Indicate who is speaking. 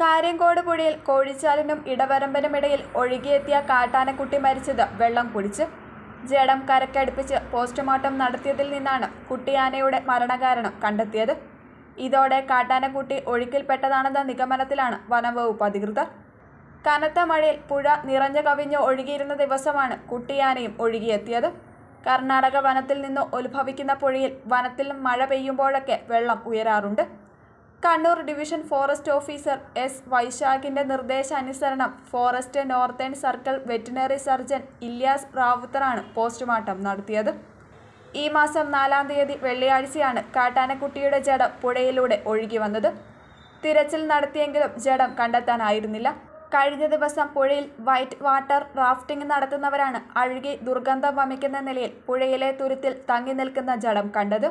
Speaker 1: കാര്യങ്കോട് പുഴയിൽ കോഴിച്ചാലിനും ഇടവരമ്പനുമിടയിൽ ഒഴുകിയെത്തിയ കാട്ടാനക്കുട്ടി മരിച്ചത് വെള്ളം കുടിച്ച് ജഡം കരക്കടുപ്പിച്ച് പോസ്റ്റ്മോർട്ടം നടത്തിയതിൽ നിന്നാണ് കുട്ടിയാനയുടെ മരണകാരണം കണ്ടെത്തിയത്. ഇതോടെ കാട്ടാനക്കുട്ടി ഒഴുക്കിൽപ്പെട്ടതാണെന്ന നിഗമനത്തിലാണ് വനംവകുപ്പ് അധികൃതർ. കനത്ത മഴയിൽ പുഴ നിറഞ്ഞു കവിഞ്ഞ് ഒഴുകിയിരുന്ന ദിവസമാണ് കുട്ടിയാനയും ഒഴുകിയെത്തിയത്. കർണാടക വനത്തിൽ നിന്ന് ഉത്ഭവിക്കുന്ന പുഴയിൽ വനത്തിൽ മഴ പെയ്യുമ്പോഴൊക്കെ വെള്ളം ഉയരാറുണ്ട്. Kannur division forest officer S വൈശാഖിന്റെ നിർദ്ദേശാനുസരണം forest northern circle veterinary surgeon Ilyas റാവുത്തറാണ് postmortem നടത്തിയത്. ഈ മാസം നാലാം തീയതി വെള്ളിയാഴ്ചയാണ് കാട്ടാനക്കുട്ടിയുടെ ജഡം പുഴയിലൂടെ ഒഴുകി വന്നത്. തിരച്ചിൽ നടത്തിയെങ്കിലും ജഡം കണ്ടെത്താനായിരുന്നില്ല. കഴിഞ്ഞ ദിവസം പുഴയിൽ വൈറ്റ് വാട്ടർ റാഫ്റ്റിംഗ് നടത്തുന്നവരാണ് അഴുകി ദുർഗന്ധം വമിക്കുന്ന നിലയിൽ പുഴയിലെ തുരുത്തിൽ തങ്ങി നിൽക്കുന്ന ജഡം കണ്ടത്.